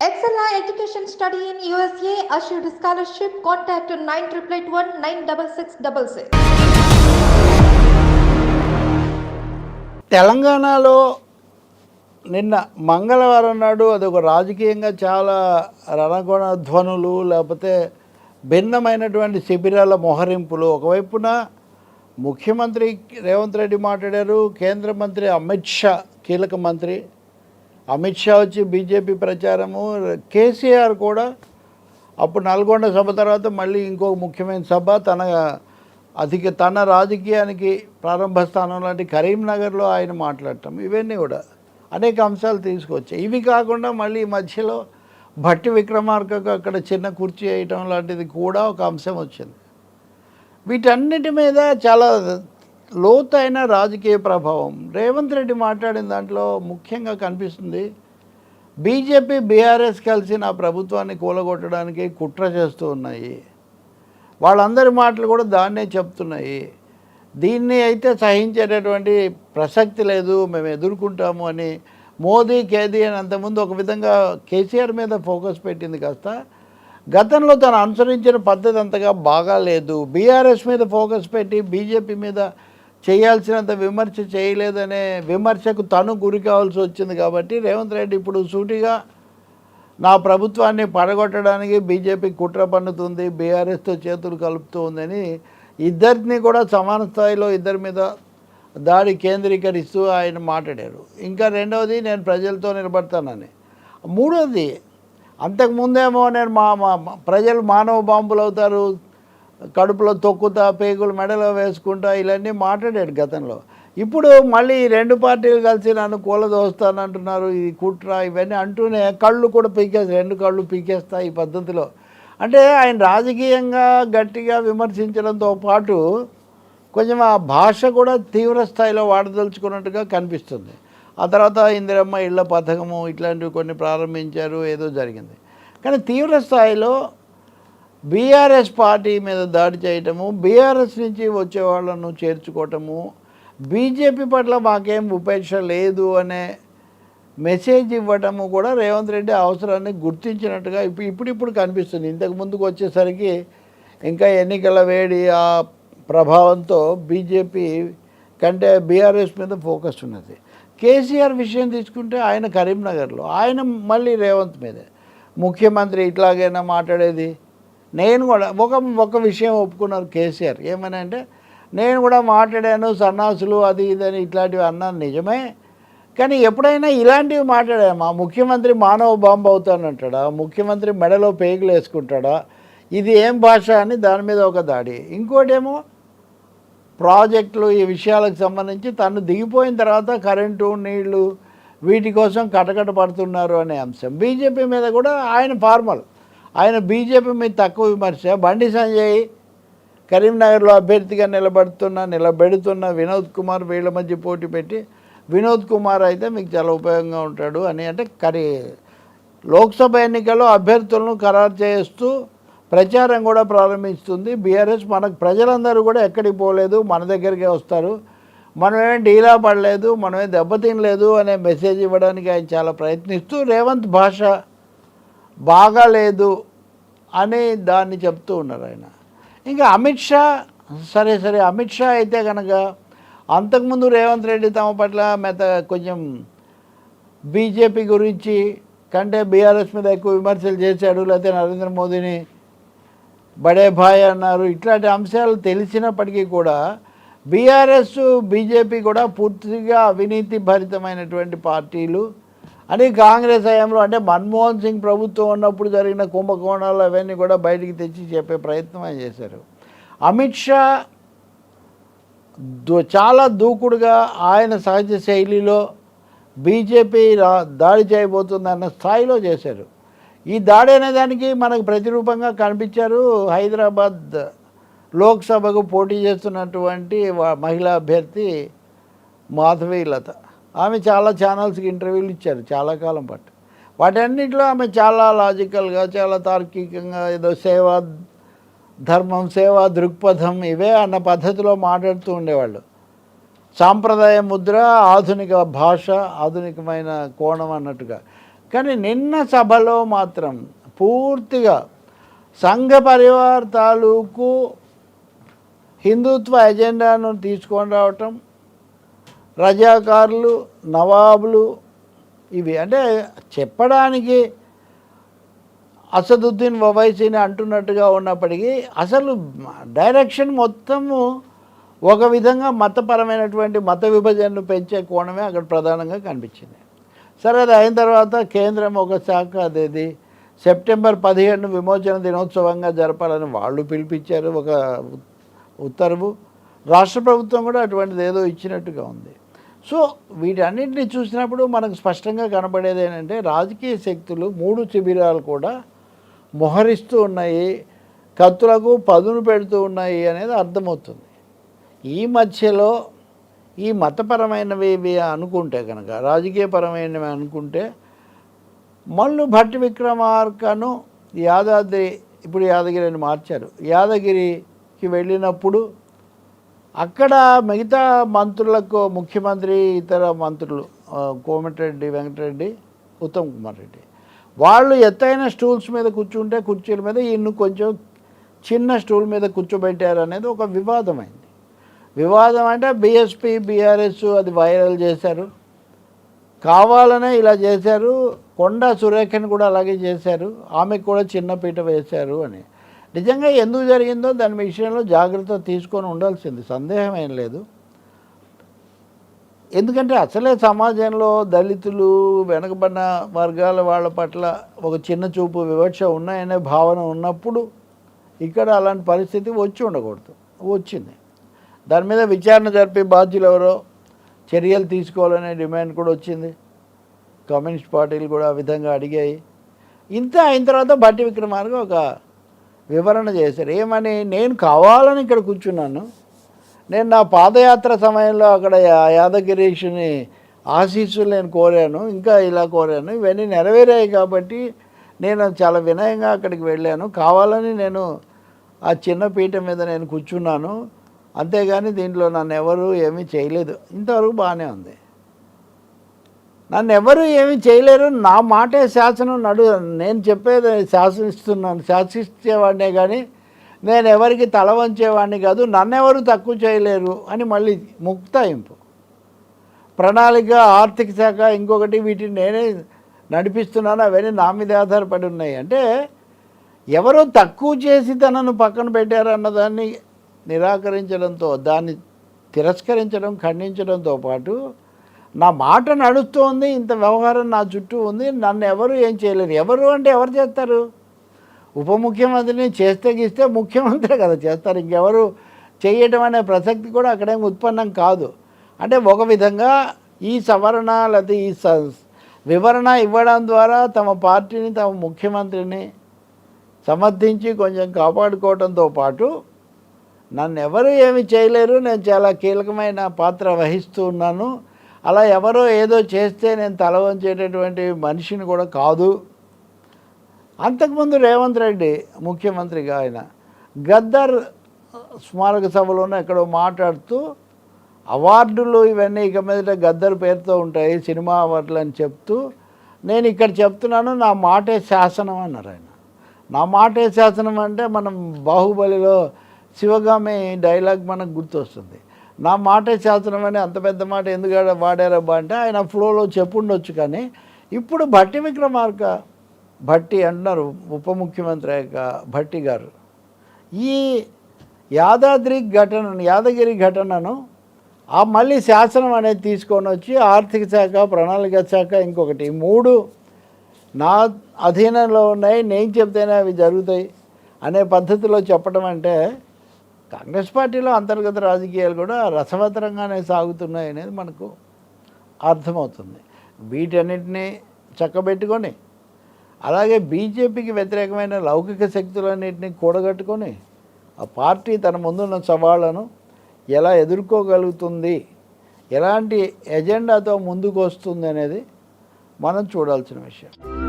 Excella Education Study in USA assured scholarship. Contact 9881 96666. తెలంగాణలో నిన్న మంగళవారం నాడు అది ఒక రాజకీయంగా చాలా రణగుణ ధ్వనులు లేకపోతే భిన్నమైనటువంటి శిబిరాల మొహరింపులు ఒకవైపున ముఖ్యమంత్రి రేవంత్ రెడ్డి మాట్లాడారు కేంద్ర మంత్రి అమిత్ షా కీలక మంత్రి అమిత్ షా వచ్చి బీజేపీ ప్రచారము కేసీఆర్ కూడా అప్పుడు నల్గొండ సభ తర్వాత మళ్ళీ ఇంకో ముఖ్యమైన సభ తన అధిక తన రాజకీయానికి ప్రారంభ స్థానం లాంటి కరీంనగర్లో ఆయన మాట్లాడటం ఇవన్నీ కూడా అనేక అంశాలు తీసుకొచ్చాయి. ఇవి కాకుండా మళ్ళీ ఈ మధ్యలో భట్టి విక్రమార్కకు అక్కడ చిన్న కుర్చీ వేయటం లాంటిది కూడా ఒక అంశం వచ్చింది. వీటన్నిటి మీద చాలా లోతైన రాజకీయ ప్రభావం. రేవంత్ రెడ్డి మాట్లాడిన దాంట్లో ముఖ్యంగా కనిపిస్తుంది బీజేపీ బీఆర్ఎస్ కలిసి నా ప్రభుత్వాన్ని కూలగొట్టడానికి కుట్ర చేస్తూ ఉన్నాయి. వాళ్ళందరి మాటలు కూడా దాన్నే చెప్తున్నాయి. దీన్ని అయితే సహించేటటువంటి ప్రసక్తి లేదు మేము ఎదుర్కొంటాము అని మోదీ కేదీ అని అంతకుముందు ఒక విధంగా కేసీఆర్ మీద ఫోకస్ పెట్టింది కాస్త. గతంలో తను అనుసరించిన పద్ధతి అంతగా బాగాలేదు. బీఆర్ఎస్ మీద ఫోకస్ పెట్టి బీజేపీ మీద చేయాల్సినంత విమర్శ చేయలేదనే విమర్శకు తను గురి కావాల్సి వచ్చింది కాబట్టి రేవంత్ రెడ్డి ఇప్పుడు సూటిగా నా ప్రభుత్వాన్ని పడగొట్టడానికి బీజేపీ కుట్ర పన్నుతుంది బీఆర్ఎస్తో చేతులు కలుపుతూ ఉందని ఇద్దరిని కూడా సమాన స్థాయిలో ఇద్దరి మీద దాడి కేంద్రీకరిస్తూ ఆయన మాట్లాడారు. ఇంకా రెండవది నేను ప్రజలతో నిలబడతానని. మూడవది అంతకుముందేమో నేను మా మా మా- ప్రజలు మానవ బాంబులు అవుతారు కడుపులో తొక్కుతా పేగులు మెడలో వేసుకుంటా ఇలాన్నీ మాట్లాడాడు గతంలో. ఇప్పుడు మళ్ళీ ఈ రెండు పార్టీలు కలిసి నన్ను కూలదోస్తానంటున్నారు ఇది కుట్ర ఇవన్నీ అంటూనే కళ్ళు కూడా పీకేస్తాయి రెండు కళ్ళు పీకేస్తాయి ఈ పద్ధతిలో. అంటే ఆయన రాజకీయంగా గట్టిగా విమర్శించడంతో పాటు కొంచెం ఆ భాష కూడా తీవ్ర స్థాయిలో వాడదలుచుకున్నట్టుగా కనిపిస్తుంది. ఆ తర్వాత ఇందిరమ్మ ఇళ్ళ పథకము ఇట్లాంటివి కొన్ని ప్రారంభించారు ఏదో జరిగింది. కానీ తీవ్ర స్థాయిలో బీఆర్ఎస్ పార్టీ మీద దాడి చేయటము బీఆర్ఎస్ నుంచి వచ్చే వాళ్ళను చేర్చుకోవటము బీజేపీ పట్ల మాకేం ఉపేక్ష లేదు అనే మెసేజ్ ఇవ్వటము కూడా రేవంత్ రెడ్డి అవసరాన్ని గుర్తించినట్టుగా ఇప్పుడు ఇప్పుడిప్పుడు కనిపిస్తుంది. ఇంతకు ముందుకు వచ్చేసరికి ఇంకా ఎన్నికల వేడి ఆ ప్రభావంతో బీజేపీ కంటే బీఆర్ఎస్ మీద ఫోకస్ ఉన్నది. కేసీఆర్ విషయం తీసుకుంటే ఆయన కరీంనగర్లో ఆయన మళ్ళీ రేవంత్ మీదే. ముఖ్యమంత్రి ఇట్లాగైనా మాట్లాడేది నేను కూడా ఒక ఒక విషయం ఒప్పుకున్నారు కేసీఆర్. ఏమని అంటే నేను కూడా మాట్లాడాను సన్నాసులు అది ఇది అని ఇట్లాంటివి అన్నాను నిజమే. కానీ ఎప్పుడైనా ఇలాంటివి మాట్లాడా మా ముఖ్యమంత్రి మానవ బాంబు అవుతానంటాడా? ముఖ్యమంత్రి మెడలో పేగులు వేసుకుంటాడా? ఇది ఏం భాష అని దాని మీద ఒక దాడి. ఇంకోటేమో ప్రాజెక్టులు ఈ విషయాలకు సంబంధించి తను దిగిపోయిన తర్వాత కరెంటు నీళ్ళు వీటి కోసం కటకట పడుతున్నారు అనే అంశం. బీజేపీ మీద కూడా ఆయన ఫార్మల్. ఆయన బీజేపీ మీద తక్కువ విమర్శ. బండి సంజయ్ కరీంనగర్లో అభ్యర్థిగా నిలబడుతున్న నిలబెడుతున్న వినోద్ కుమార్ వీళ్ళ మధ్య పోటీ పెట్టి వినోద్ కుమార్ అయితే మీకు చాలా ఉపయోగంగా ఉంటాడు అని అంటే కరీ లోక్సభ ఎన్నికల్లో అభ్యర్థులను ఖరారు చేస్తూ ప్రచారం కూడా ప్రారంభిస్తుంది. బీఆర్ఎస్ మనకు ప్రజలందరూ కూడా ఎక్కడికి పోలేదు మన దగ్గరికే వస్తారు. మనమేం డీలా పడలేదు మనమే దెబ్బతినలేదు అనే మెసేజ్ ఇవ్వడానికి ఆయన చాలా ప్రయత్నిస్తూ రేవంత్ భాష బాగాలేదు అని దాన్ని చెప్తూ ఉన్నారు ఆయన. ఇంకా అమిత్ షా సరే సరే అమిత్ షా అయితే కనుక అంతకుముందు రేవంత్ రెడ్డి తమ పట్ల మెత కొంచెం బీజేపీ గురించి కంటే బీఆర్ఎస్ మీద ఎక్కువ విమర్శలు చేశాడు లేకపోతే నరేంద్ర మోదీని బడే భాయ్ అన్నారు. ఇట్లాంటి అంశాలు తెలిసినప్పటికీ కూడా బీఆర్ఎస్ బీజేపీ కూడా పూర్తిగా అవినీతి భరితమైనటువంటి పార్టీలు అని కాంగ్రెస్ హయాంలో అంటే మన్మోహన్ సింగ్ ప్రభుత్వం ఉన్నప్పుడు జరిగిన కుంభకోణాలు అవన్నీ కూడా బయటికి తెచ్చి చెప్పే ప్రయత్నం ఆయన చేశారు. అమిత్ షా చాలా దూకుడుగా ఆయన సహజ శైలిలో బీజేపీ దాడి చేయబోతుందన్న స్థాయిలో చేశారు. ఈ దాడి అనే దానికి మనకు ప్రతిరూపంగా కనిపించారు హైదరాబాద్ లోక్సభకు పోటీ చేస్తున్నటువంటి మహిళా అభ్యర్థి మాధవి లత. ఆమె చాలా ఛానల్స్కి ఇంటర్వ్యూలు ఇచ్చారు చాలా కాలం పాటు. వాటన్నిటిలో ఆమె చాలా లాజికల్గా చాలా తార్కికంగా ఏదో సేవా ధర్మం సేవా దృక్పథం ఇవే అన్న పద్ధతిలో మాట్లాడుతూ ఉండేవాళ్ళు. సాంప్రదాయ ముద్ర ఆధునిక భాష ఆధునికమైన కోణం అన్నట్టుగా. కానీ నిన్న సభలో మాత్రం పూర్తిగా సంఘ పరివార్ తాలూకు హిందుత్వ ఎజెండాను తీసుకొని రావటం రజాకారులు నవాబులు ఇవి. అంటే చెప్పడానికి అసదుద్దీన్ ఒవైసీని అంటున్నట్టుగా ఉన్నప్పటికీ అసలు డైరెక్షన్ మొత్తము ఒక విధంగా మతపరమైనటువంటి మత విభజనను పెంచే కోణమే అక్కడ ప్రధానంగా కనిపించింది. సరే అది అయిన తర్వాత కేంద్రం ఒక శాఖ అదేది? సెప్టెంబర్ పదిహేను విమోచన దినోత్సవంగా జరపాలని వాళ్ళు పిలిపించారు ఒక ఉత్తర్వు. రాష్ట్ర ప్రభుత్వం కూడా అటువంటిది ఏదో ఇచ్చినట్టుగా ఉంది. సో వీటన్నిటిని చూసినప్పుడు మనకు స్పష్టంగా కనబడేది ఏంటంటే రాజకీయ శక్తులు మూడు శిబిరాలు కూడా మొహరిస్తూ ఉన్నాయి కత్తులకు పదును పెడుతూ ఉన్నాయి అనేది అర్థమవుతుంది. ఈ మధ్యలో ఈ మతపరమైనవి ఇవి అనుకుంటే కనుక రాజకీయపరమైనవి అనుకుంటే మళ్ళు భట్టి విక్రమార్కను యాదాద్రి ఇప్పుడు యాదగిరిని మార్చారు. యాదగిరికి వెళ్ళినప్పుడు అక్కడ మిగతా మంత్రులకు ముఖ్యమంత్రి ఇతర మంత్రులు కోమటిరెడ్డి వెంకటరెడ్డి ఉత్తమ్ కుమార్ రెడ్డి. వాళ్ళు ఎత్తైన స్టూల్స్ మీద కూర్చుంటే కుర్చీల మీద ఈయన్ను కొంచెం చిన్న స్టూల్ మీద కూర్చోబెట్టారు అనేది ఒక వివాదమైంది. వివాదం అంటే బీఎస్పీ బీఆర్ఎస్ అది వైరల్ చేశారు. కావాలనే ఇలా చేశారు. కొండా సురేఖని కూడా అలాగే చేశారు. ఆమెకు కూడా చిన్న పీట వేశారు అని. నిజంగా ఎందుకు జరిగిందో దాని విషయంలో జాగ్రత్త తీసుకొని ఉండాల్సింది. సందేహం ఏం లేదు. ఎందుకంటే అసలే సమాజంలో దళితులు వెనకబడిన వర్గాల వాళ్ళ పట్ల ఒక చిన్న చూపు వివక్ష ఉన్నాయనే భావన ఉన్నప్పుడు ఇక్కడ అలాంటి పరిస్థితి వచ్చి ఉండకూడదు. వచ్చింది. దాని మీద విచారణ జరిపి బాధ్యులు ఎవరో చర్యలు తీసుకోవాలనే డిమాండ్ కూడా వచ్చింది. కమ్యూనిస్ట్ పార్టీలు కూడా ఆ విధంగా అడిగాయి. ఇంత అయిన తర్వాత భట్టి విక్రమార్గం ఒక వివరణ చేశారు. ఏమని? నేను కావాలని ఇక్కడ కూర్చున్నాను. నేను నా పాదయాత్ర సమయంలో అక్కడ యాదగిరీషుని ఆశీస్సులు నేను కోరాను ఇంకా ఇలా కోరాను. ఇవన్నీ నెరవేరాయి కాబట్టి నేను చాలా వినయంగా అక్కడికి వెళ్ళాను. కావాలని నేను ఆ చిన్న పీట మీద నేను కూర్చున్నాను. అంతేగాని దీంట్లో నన్ను ఎవరు ఏమీ చేయలేదు. ఇంతవరకు బాగానే ఉంది. నన్ను ఎవరు ఏమి చేయలేరు. నా మాటే శాసనం నడు నేను చెప్పేది శాసనిస్తున్నాను. శాసిస్తేవాడినే కానీ నేను ఎవరికి తల వంచేవాడిని కాదు నన్నెవరు తక్కువ చేయలేరు అని మళ్ళీ ముక్తాయింపు ప్రణాళిక ఆర్థిక శాఖ ఇంకొకటి వీటిని నేనే నడిపిస్తున్నాను. అవన్నీ నా మీద ఆధారపడి ఉన్నాయి. అంటే ఎవరో తక్కువ చేసి తనను పక్కన పెట్టారు అన్నదాన్ని నిరాకరించడంతో దాన్ని తిరస్కరించడం ఖండించడంతో పాటు నా మాట నడుస్తోంది ఇంత వ్యవహారం నా చుట్టూ ఉంది నన్ను ఎవరు ఏం చేయలేరు. ఎవరు అంటే ఎవరు చేస్తారు? ఉప ముఖ్యమంత్రిని చేస్తే గీస్తే ముఖ్యమంత్రి కదా చేస్తారు. ఇంకెవరు చేయటం అనే ప్రసక్తి కూడా అక్కడేం ఉత్పన్నం కాదు. అంటే ఒక విధంగా ఈ సవరణ లేకపోతే ఈ స వివరణ ఇవ్వడం ద్వారా తమ పార్టీని తమ ముఖ్యమంత్రిని సమర్థించి కొంచెం కాపాడుకోవడంతో పాటు నన్ను ఎవరు ఏమి చేయలేరు. నేను చాలా కీలకమైన పాత్ర వహిస్తూ ఉన్నాను. అలా ఎవరో ఏదో చేస్తే నేను తల వంచేటటువంటి మనిషిని కూడా కాదు. అంతకుముందు రేవంత్ రెడ్డి ముఖ్యమంత్రిగా ఆయన గద్దర్ స్మారక సభలోనే ఎక్కడో మాట్లాడుతూ అవార్డులు ఇవన్నీ ఇక మీదట గద్దర్ పేరుతో ఉంటాయి సినిమా అవార్డులు అని చెప్తూ నేను ఇక్కడ చెప్తున్నాను నా మాటే శాసనం అన్నారు ఆయన. నా మాటే శాసనం అంటే మనం బాహుబలిలో శివగామి డైలాగ్ మనకు గుర్తొస్తుంది. నా మాటే శాసనం అని అంత పెద్ద మాట ఎందుకు వాడారబ్బా అంటే ఆయన ఫ్లోలో చెప్పుండొచ్చు కానీ ఇప్పుడు భట్టి విక్రమార్క భట్టి అంటున్నారు ఉప ముఖ్యమంత్రి యొక్క భట్టి గారు. ఈ యాదాద్రి ఘటనను యాదగిరి ఘటనను ఆ మళ్ళీ శాసనం అనేది తీసుకొని వచ్చి ఆర్థిక శాఖ ప్రణాళిక శాఖ ఇంకొకటి. మూడు నా అధీనంలో ఉన్నాయి నేను చెప్తేనే అవి జరుగుతాయి అనే పద్ధతిలో చెప్పడం అంటే కాంగ్రెస్ పార్టీలో అంతర్గత రాజకీయాలు కూడా రసవత్తరంగానే సాగుతున్నాయి అనేది మనకు అర్థమవుతుంది. వీటన్నిటిని చక్కబెట్టుకొని అలాగే బీజేపీకి వ్యతిరేకమైన లౌకిక శక్తులన్నింటినీ కూడగట్టుకొని ఆ పార్టీ తన ముందున్న సవాళ్ళను ఎలా ఎదుర్కోగలుగుతుంది ఎలాంటి ఎజెండాతో ముందుకు వస్తుంది అనేది మనం చూడాల్సిన విషయం.